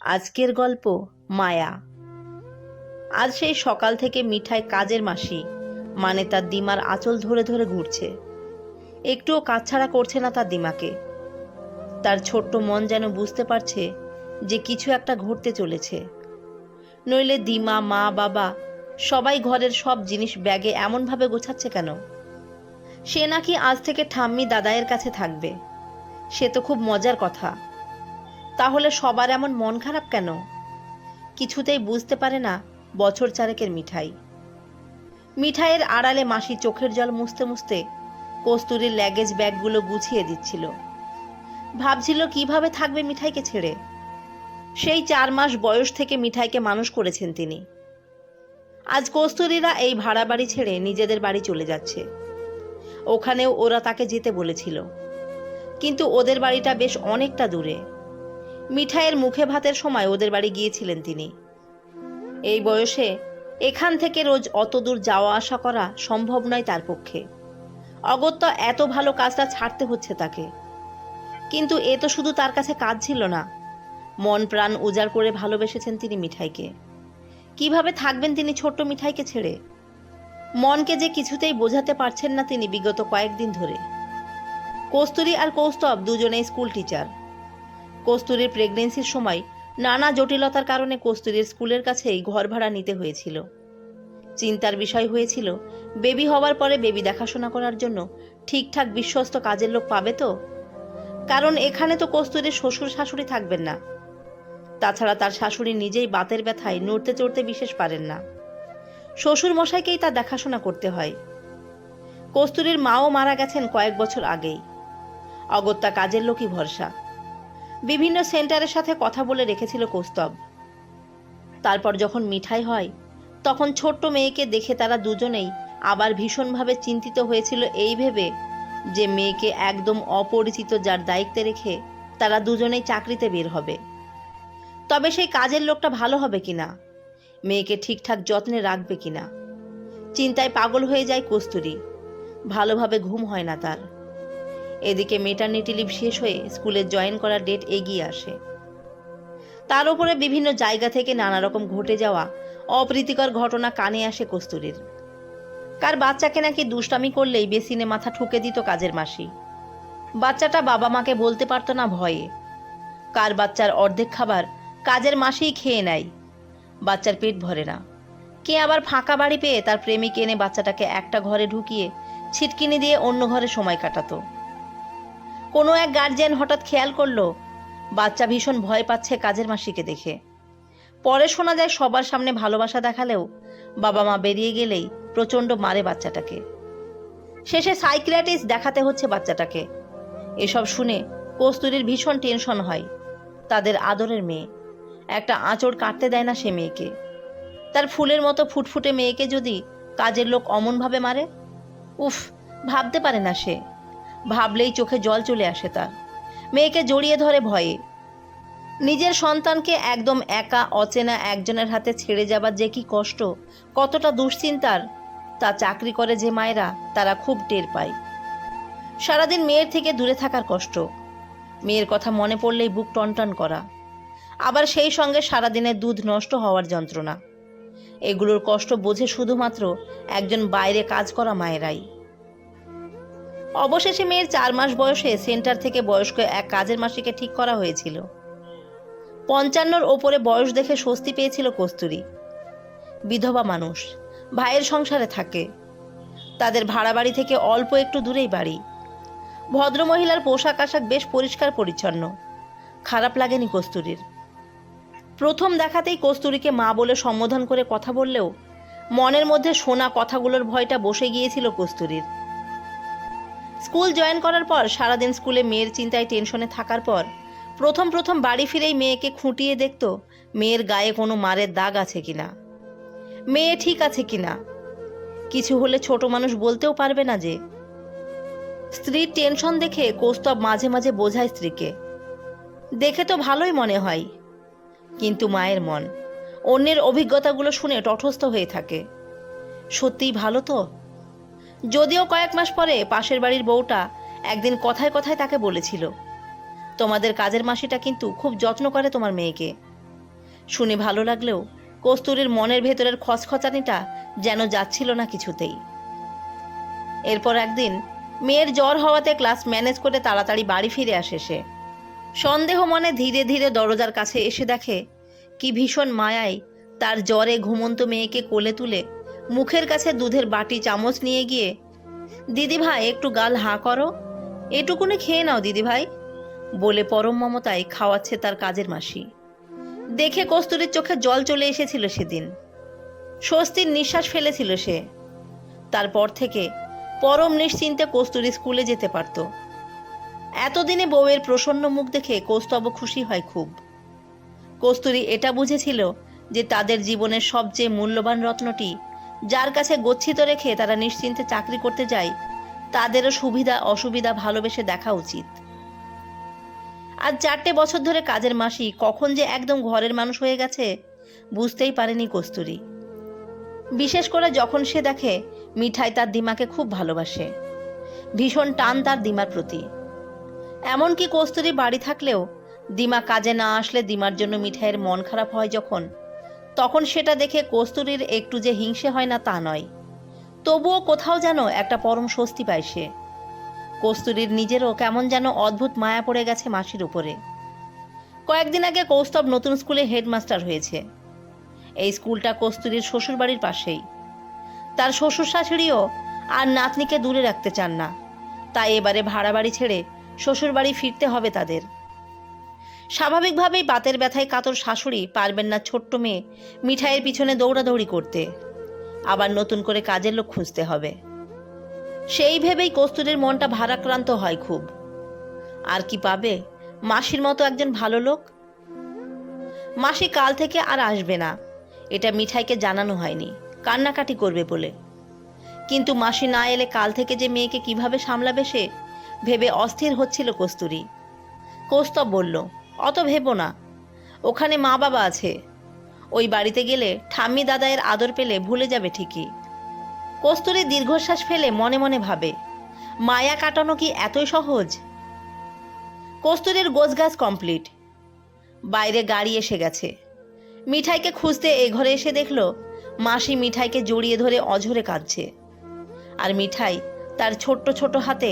আজকের গল্প মায়া। আজ সেই সকাল থেকে মিঠাই কাজের মাসি মানে তার দিমার আঁচল ধরে ধরে ঘুরছে। একটুও কাজ ছাড়া করছে না তার দিমাকে তার ছোট্ট মন যেন বুঝতে পারছে যে কিছু একটা ঘটতে চলেছে। নইলে দিমা মা, বাবা সবাই ঘরের সব জিনিস ব্যাগে এমনভাবে গোছাচ্ছে কেন? সে নাকি আজ থেকে ঠাম্মি দাদায়ের কাছে থাকবে। সে তো খুব মজার কথা। তাহলে সবার এমন মন খারাপ কেন? কিছুতেই বুঝতে পারে না বছর চারেকের মিঠাই। মিঠাইয়ের আড়ালে মাসি চোখের জল মুছতে মুছতে কস্তুরীর ল্যাগেজ ব্যাগগুলো গুছিয়ে দিচ্ছিল। ভাবছিল কীভাবে থাকবে মিঠাইকে ছেড়ে। সেই চার মাস বয়স থেকে মিঠাইকে মানুষ করেছেন তিনি। আজ কস্তুরীরা এই ভাড়া বাড়ি ছেড়ে নিজেদের বাড়ি চলে যাচ্ছে। ওখানেও ওরা তাকে যেতে বলেছিল। কিন্তু ওদের বাড়িটা বেশ অনেকটা দূরে। মিঠাইয়ের মুখে ভাতের সময় ওদের বাড়ি গিয়েছিলেন তিনি। এই বয়সে এখান থেকে রোজ অত দূর যাওয়া আসা করা সম্ভব নয় তার পক্ষে। অগত্য এত ভালো কাজটা ছাড়তে হচ্ছে তাকে। কিন্তু এ তো শুধু তার কাছে কাজ ছিল না। মন প্রাণ উজাড় করে ভালোবেসেছেন তিনি মিঠাইকে। কীভাবে থাকবেন তিনি ছোট্ট মিঠাইকে ছেড়ে? মনকে যে কিছুতেই বোঝাতে পারছেন না তিনি বিগত কয়েকদিন ধরে। কস্তুরী আর কৌস্তব দুজনেই স্কুল টিচার। কস্তুরীর প্রেগনেন্সির সময় নানা জটিলতার কারণে কস্তুরীর স্কুলের কাছেই ঘর ভাড়া নিতে হয়েছিল। চিন্তার বিষয় হয়েছিল, বেবি হওয়ার পরে বেবি দেখাশোনা করার জন্য ঠিকঠাক বিশ্বস্ত কাজের লোক পাবে তো? কারণ এখানে তো কস্তুরীর শ্বশুর শাশুড়ি থাকবেন না। তাছাড়া তার শাশুড়ি নিজেই বাতের ব্যথায় নড়তে চড়তে বিশেষ পারেন না। শ্বশুর মশাইকেই তার দেখাশোনা করতে হয়। কস্তুরীর মাও মারা গেছেন কয়েক বছর আগেই। অগত্যা কাজের লোকই ভরসা। বিভিন্ন সেন্টারের সাথে কথা বলে রেখেছিল কৌস্তব। তারপর যখন মিঠাই হয়, তখন ছোট্ট মেয়েকে দেখে তারা দুজনেই আবার ভীষণভাবে চিন্তিত হয়েছিল এই ভেবে যে মেয়েকে একদম অপরিচিত যার দায়িত্বে রেখে তারা দুজনেই চাকরিতে বের হবে। তবে সেই কাজের লোকটা ভালো হবে কিনা? মেয়েকে ঠিকঠাক যত্নে রাখবে কিনা? চিন্তায় পাগল হয়ে যায় কস্তুরী। ভালোভাবে ঘুম হয় না তার। এদিকে মেটার্নিটি লিভ শেষ হয়ে স্কুলে জয়েন করার ডেট এগিয়ে আসে। তার উপরে বিভিন্ন জায়গা থেকে নানা রকম ঘটে যাওয়া অপ্রীতিকর ঘটনা কানে আসে কস্তুরীর। কার বাচ্চাকে নাকি দুষ্টামি করলেই বেসিনে মাথা ঠুকে দিত কাজের মাসি। বাচ্চাটা বাবা মাকে বলতে পারতো না ভয়ে। কার বাচ্চার অর্ধেক খাবার কাজের মাসেই খেয়ে নেয়। বাচ্চার পেট ভরে না। কে আবার ফাঁকা বাড়ি পেয়ে তার প্রেমিক এনে বাচ্চাটাকে একটা ঘরে ঢুকিয়ে ছিটকিনি দিয়ে অন্য ঘরে সময় কাটাতো। কোনো এক গার্জিয়ান হঠাৎ খেয়াল করল, বাচ্চা ভীষণ ভয় পাচ্ছে কাজের মাসিকে দেখে। পরে শোনা যায় সবার সামনে ভালোবাসা দেখালেও বাবা মা বেরিয়ে গেলেই প্রচণ্ড মারে বাচ্চাটাকে। শেষে সাইকিয়াট্রিস্ট দেখাতে হচ্ছে বাচ্চাটাকে। এসব শুনে কস্তুরীর ভীষণ টেনশন হয়, তাদের আদরের মেয়ে। একটা আঁচড় কাটতে দেয় না সে মেয়েকে। তার ফুলের মতো ফুটফুটে মেয়েকে যদি কাজের লোক অমনভাবে মারে, উফ, ভাবতে পারে না সে। ভাবলেই চোখে জল চলে আসে তার। মেয়েকে জড়িয়ে ধরে ভয়ে। নিজের সন্তানকে একদম একা, অচেনা একজনের হাতে ছেড়ে যাবার যে কি কষ্ট, কতটা দুশ্চিন্তার, তা চাকরি করে যে মায়েরা, তারা খুব টের পায়। সারাদিন মেয়ের থেকে দূরে থাকার কষ্ট। মেয়ের কথা মনে পড়লেই বুক টনটন করা। আবার সেই সঙ্গে সারাদিনের দুধ নষ্ট হওয়ার যন্ত্রণা। এগুলোর কষ্ট বোঝে শুধুমাত্র একজন বাইরে কাজ করা মায়েরাই। অবশেষে মেয়ের চার মাস বয়সে সেন্টার থেকে বয়স্ক এক কাজের মাসিকে ঠিক করা হয়েছিল। পঞ্চান্নর ওপরে বয়স দেখে স্বস্তি পেয়েছিল কস্তুরী। বিধবা মানুষ, ভাইয়ের সংসারে থাকে। তাদের ভাড়া বাড়ি থেকে অল্প একটু দূরেই বাড়ি। ভদ্রমহিলার পোশাক আশাক বেশ পরিষ্কার পরিচ্ছন্ন। খারাপ লাগেনি কস্তুরীর। প্রথম দেখাতেই কস্তুরীকে মা বলে সম্বোধন করে কথা বললেও মনের মধ্যে শোনা কথাগুলোর ভয়টা বসে গিয়েছিল কস্তুরীর। স্কুল জয়েন করার পর সারাদিন স্কুলে মেয়ের চিন্তায় টেনশনে থাকার পর প্রথম প্রথম বাড়ি ফিরেই মেয়েকে খুঁটিয়ে দেখত মেয়ের গায়ে কোনো মারের দাগ আছে কিনা। মেয়ে ঠিক আছে কিনা। কিছু হলে ছোট মানুষ বলতেও পারবে না যে। স্ত্রীর টেনশন দেখে কৌস্তব মাঝে মাঝে বোঝায় স্ত্রীকে। দেখে তো ভালোই মনে হয়। কিন্তু মায়ের মন। অন্যের অভিজ্ঞতাগুলো শুনে তটস্থ হয়ে থাকে। সত্যিই ভালো তো? যদিও কয়েক মাস পরে পাশের বাড়ির বউটা একদিন কথায় কথায় তাকে বলেছিল। তোমাদের কাজের মাসিটা কিন্তু খুব যত্ন করে তোমার মেয়েকে। শুনে ভালো লাগলেও কস্তুরীর মনের ভেতরের খচখচানিটা যেন যাচ্ছিল না কিছুতেই। এরপর একদিন মেয়ের জ্বর হওয়াতে ক্লাস ম্যানেজ করে তাড়াতাড়ি বাড়ি ফিরে আসে সে। সন্দেহ মনে ধীরে ধীরে দরজার কাছে এসে দেখে, কি ভীষণ মায়ায় তার জ্বরে ঘুমন্ত মেয়েকে কোলে তুলে মুখের কাছে দুধের বাটি চামচ নিয়ে গিয়ে দিদি ভাই একটু গাল হাঁ করো। এটুকুনি খেয়ে নাও দিদি ভাই বলে পরম মমতায় খাওয়াচ্ছে তার কাজের মাসি। দেখে কস্তুরীর চোখে জল চলে এসেছিল সেদিন। স্বস্তির নিঃশ্বাস ফেলেছিল সে। তারপর থেকে পরম নিশ্চিন্তে কস্তুরী স্কুলে যেতে পারত। এতদিনে বউয়ের প্রসন্ন মুখ দেখে কৌস্তব খুশি হয় খুব। কস্তুরী এটা বুঝেছিল যে তাদের জীবনের সবচেয়ে মূল্যবান রত্নটি যার কাছে গচ্ছিত রেখে তারা নিশ্চিন্তে চাকরি করতে যায়, তাদেরও সুবিধা, অসুবিধা ভালোবেসে দেখা উচিত। আজ চারটে বছর ধরে কাজের মাসি কখন যে একদম ঘরের মানুষ হয়ে গেছে, বুঝতেই পারেনি কস্তুরী। বিশেষ করে যখন সে দেখে মিঠাই তার দিমাকে খুব ভালোবাসে, ভীষণ টান তার দিমার প্রতি। এমনকি কস্তুরী বাড়ি থাকলেও দিমা কাজে না আসলে দিমার জন্য মিঠাইয়ের মন খারাপ হয় যখন তখন সেটা দেখে কস্তুরীর একটু যে হিংসে হয় না তা নয়। তবুও কোথাও যেন একটা পরম স্বস্তি পায় সে। কস্তুরীর নিজেরও কেমন যেন অদ্ভুত মায়া পড়ে গেছে মাসির উপরে। কয়েকদিন আগে কৌস্তব নতুন স্কুলে হেডমাস্টার হয়েছে। এই স্কুলটা কস্তুরীর শ্বশুরবাড়ির পাশেই। তার শ্বশুর শাশুড়িও আর নাতনিকে দূরে রাখতে চান না। তাই এবারে ভাড়া বাড়ি ছেড়ে শ্বশুরবাড়ি ফিরতে হবে তাদের। স্বাভাবিকভাবেই বাতের ব্যথায় কাতর শাশুড়ি পারবেন না ছোট্ট মেয়ে মিঠাইয়ের পিছনে দৌড়াদৌড়ি করতে। আবার নতুন করে কাজের লোক খুঁজতে হবে। সেই ভেবেই কস্তুরের মনটা ভারাক্রান্ত হয় খুব। আর কি পাবে? মাসির মতো একজন ভালো লোক? মাসি কাল থেকে আর আসবে না। এটা মিঠাইকে জানানো হয়নি। কান্নাকাটি করবে বলে। কিন্তু মাসি না এলে কাল থেকে যে মেয়েকে কীভাবে সামলাবে সে ভেবে অস্থির হচ্ছিল কস্তুরী। কৌস্তব বলল অত ভেবো না। ওখানে মা বাবা আছে। ওই বাড়িতে গেলে ঠাম্মি দাদায়ের আদর পেলে ভুলে যাবে ঠিকই। কস্তুরী দীর্ঘশ্বাস ফেলে মনে মনে ভাবে, মায়া কাটানো কি এতই সহজ? কস্তুরীর গোছগাছ কমপ্লিট। বাইরে গাড়ি এসে গেছে। মিঠাইকে খুঁজতে এ ঘরে এসে দেখল, মাসি মিঠাইকে জড়িয়ে ধরে অঝরে কাঁদছে। আর মিঠাই তার ছোট্ট ছোট হাতে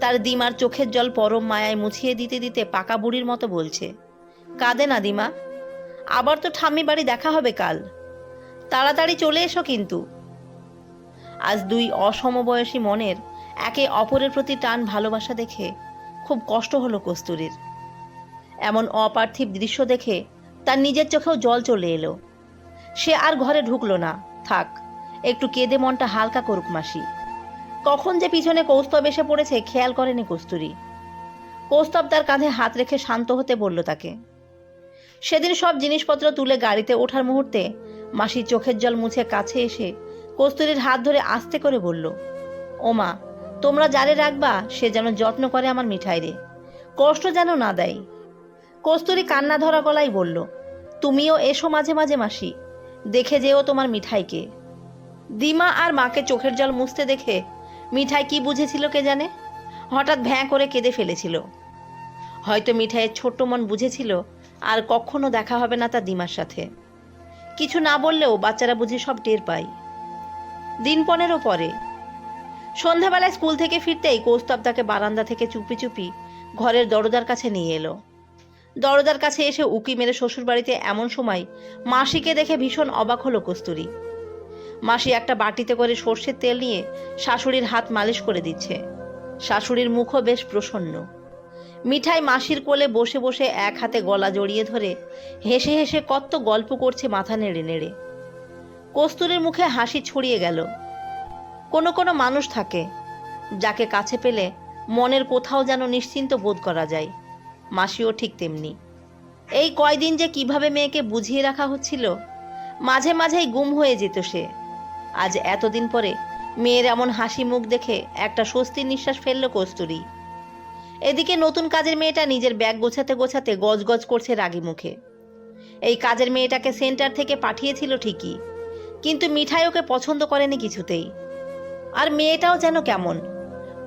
তার দিমার চোখের জল পরম মায়ায় মুছিয়ে দিতে দিতে পাকা বুড়ির মতো বলছে, কাঁদে না দিমা, আবার তো ঠাম্মি বাড়ি দেখা হবে কাল। তাড়াতাড়ি চলে এসো কিন্তু। আজ দুই অসমবয়সী মনের একে অপরের প্রতি টান ভালোবাসা দেখে খুব কষ্ট হলো কস্তুরীর। এমন অপার্থিব দৃশ্য দেখে তার নিজের চোখেও জল চলে এলো। সে আর ঘরে ঢুকলো না, থাক, একটু কেঁদে মনটা হালকা করুক মাসি। কখন যে পিছনে কৌস্তব এসে পড়েছে, খেয়াল করেনি কস্তুরী। কৌস্তব তার কাঁধে হাত রেখে শান্ত হতে বলল তাকে, সেদিন সব জিনিসপত্র তুলে গাড়িতে ওঠার মুহূর্তে মাসি চোখের জল মুছে কাছে এসে কস্তুরীর হাত ধরে আস্তে করে বলল, ওমা, তোমরা যারে রাখবা, সে যেন যত্ন করে আমার মিঠাই রে। কষ্ট যেন না দেয়। কস্তুরী কান্না ধরা গলায় বলল, তুমিও এসো মাঝে মাঝে মাসি, দেখে যেও তোমার মিঠাইকে। দিমা আর মাকে চোখের জল মুছতে দেখে মিঠাই কি বুঝেছিল কে জানে? হঠাৎ ভ্যাঁ করে কেঁদে ফেলেছিল। হয়তো মিঠাইয়ের ছোট্ট মন বুঝেছিল, আর কখনো দেখা হবে না তার দিমার সাথে। কিছু না বললেও বাচ্চারা বুঝি সব টের পায়। দিন পনেরো পরে। সন্ধ্যাবেলায় স্কুল থেকে ফিরতেই কৌস্তব তাকে বারান্দা থেকে চুপি চুপি ঘরের দরজার কাছে নিয়ে এলো। দরজার কাছে এসে উকি মেরে শ্বশুরবাড়িতে এমন সময় মাসিকে দেখে ভীষণ অবাক হলো কস্তুরী। মাসি একটা বাটিতে করে সর্ষের তেল নিয়ে শাশুড়ির হাত মালিশ করে দিচ্ছে। শাশুড়ির মুখও বেশ প্রসন্ন। মিঠাই মাসির কোলে বসে বসে এক হাতে গলা জড়িয়ে ধরে হেসে হেসে কত গল্প করছে মাথা নেড়ে নেড়ে। কস্তুরের মুখে হাসি ছড়িয়ে গেল। কোনো কোনো মানুষ থাকে যাকে কাছে পেলে মনের কোথাও যেন নিশ্চিন্ত বোধ করা যায়। মাসিও ঠিক তেমনি। এই কয়দিন যে কীভাবে মেয়েকে বুঝিয়ে রাখা হচ্ছিল, মাঝে মাঝেই গুম হয়ে যেত সে। আজ এতদিন পরে মেয়ের এমন হাসি মুখ দেখে একটা স্বস্তির নিঃশ্বাস ফেলল কস্তুরী। এদিকে নতুন কাজের মেয়েটা নিজের ব্যাগ গোছাতে গোছাতে গজগজ করছে রাগি মুখে। এই কাজের মেয়েটাকে সেন্টার থেকে পাঠিয়েছিল ঠিকই, কিন্তু মিঠাই ওকে পছন্দ করেনি কিছুতেই। আর মেয়েটাও যেন কেমন,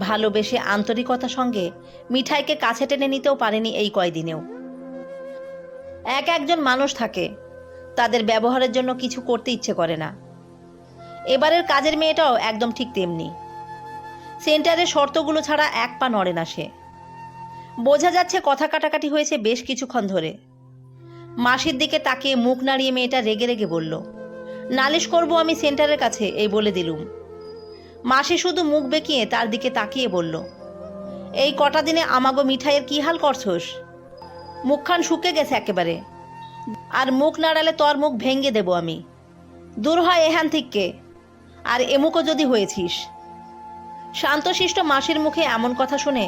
ভালোবেসে আন্তরিকতার সঙ্গে মিঠাইকে কাছে টেনে নিতেও পারেনি এই কয়দিনেও। এক একজন মানুষ থাকে, তাদের ব্যবহারের জন্য কিছু করতে ইচ্ছে করে না। এবারের কাজের মেয়েটাও একদম ঠিক তেমনি। সেন্টারের শর্তগুলো ছাড়া এক পা নড়ে না সে। বোঝা যাচ্ছে কথা কাটাকাটি হয়েছে বেশ কিছুক্ষণ ধরে। মাসির দিকে তাকিয়ে মুখ নাড়িয়ে মেয়েটা রেগে রেগে বলল, নালিশ করব আমি সেন্টারের কাছে, এই বলে দিলুম। মাসি শুধু মুখ বেঁকিয়ে তার দিকে তাকিয়ে বলল, এই কটা দিনে আমাগো মিঠাইয়ের কি হাল করছস? মুখখান শুকে গেছে একেবারে। আর মুখ নাড়ালে তোর মুখ ভেঙ্গে দেব আমি। দূর হয় এহান থেকে আর এমুকও যদি হয়েছিস। শান্তশিষ্ট মাসির মুখে এমন কথা শুনে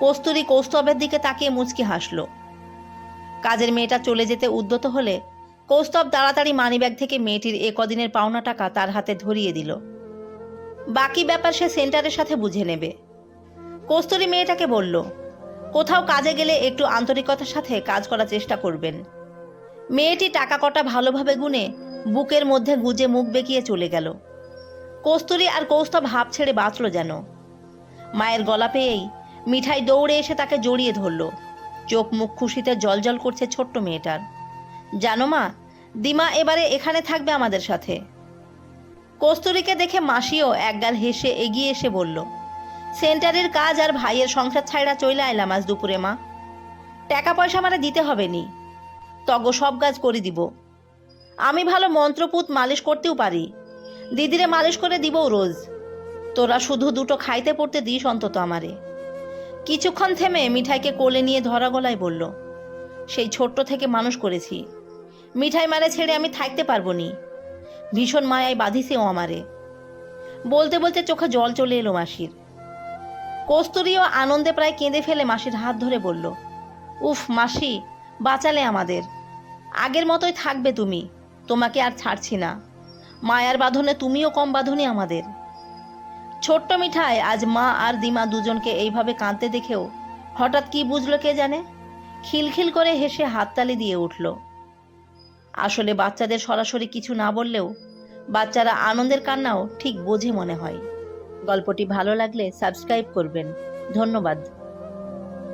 কস্তুরী কৌস্তবের দিকে তাকিয়ে মুচকি হাসল। কাজের মেয়েটা চলে যেতে উদ্যত হলে কৌস্তব তাড়াতাড়ি মানিব্যাগ থেকে মেয়েটির এ কদিনের পাওনা টাকা তার হাতে ধরিয়ে দিল। বাকি ব্যাপার সে সেন্টারের সাথে বুঝে নেবে। কস্তুরী মেয়েটাকে বলল, কোথাও কাজে গেলে একটু আন্তরিকতার সাথে কাজ করার চেষ্টা করবেন। মেয়েটি টাকা কটা ভালোভাবে গুনে বুকের মধ্যে গুজে মুখ বেঁকিয়ে চলে গেল। কস্তুরী আর কৌস্তব হাঁপ ছেড়ে বাঁচল যেন। মায়ের গলা পেয়েই মিঠাই দৌড়ে এসে তাকে জড়িয়ে ধরল। চোখ মুখ খুশিতে জলজল করছে ছোট্ট মেয়েটার। জানো মা, দিমা এবারে এখানে থাকবে আমাদের সাথে। কস্তুরীকে দেখে মাসিও একগাল হেসে এগিয়ে এসে বলল, সেন্টারের কাজ আর ভাইয়ের সংসার ছাইড়া চলে আইলাম আজ দুপুরে, মা। টাকা পয়সা মানে দিতে হবে নি। তগ সব কাজ করে দিব। আমি ভালো মন্ত্রপুত মালিশ করতেও পারি। দিদিরে মালিশ করে দিবও রোজ। তোরা শুধু দুটো খাইতে পড়তে দিস অন্তত আমারে। কিছুক্ষণ থেমে মিঠাইকে কোলে নিয়ে ধরা গলায় বলল, সেই ছোট্ট থেকে মানুষ করেছি। মিঠাই মারে ছেড়ে আমি থাকতে পারব নি। ভীষণ মায়ায় বাঁধিছে ও আমারে। বলতে বলতে চোখে জল চলে এলো মাসির। কস্তুরীও আনন্দে প্রায় কেঁদে ফেলে মাসির হাত ধরে বলল, উফ মাসি, বাঁচালে আমাদের। আগের মতোই থাকবে তুমি। তোমাকে আর ছাড়ছি না। মায়ার বাঁধনে তুমিও কম বাঁধনি আমাদের। ছোট্ট মিঠাই, আজ মা আর দিমা দুজনকে এইভাবে কাঁদতে দেখেও হঠাৎ কি বুঝলো কে জানে? খিলখিল করে হেসে হাততালি দিয়ে উঠল। আসলে বাচ্চাদের সরাসরি কিছু না বললেও বাচ্চারা আনন্দের কান্নাও ঠিক বোঝে মনে হয়। গল্পটি ভালো লাগলে সাবস্ক্রাইব করবেন। ধন্যবাদ।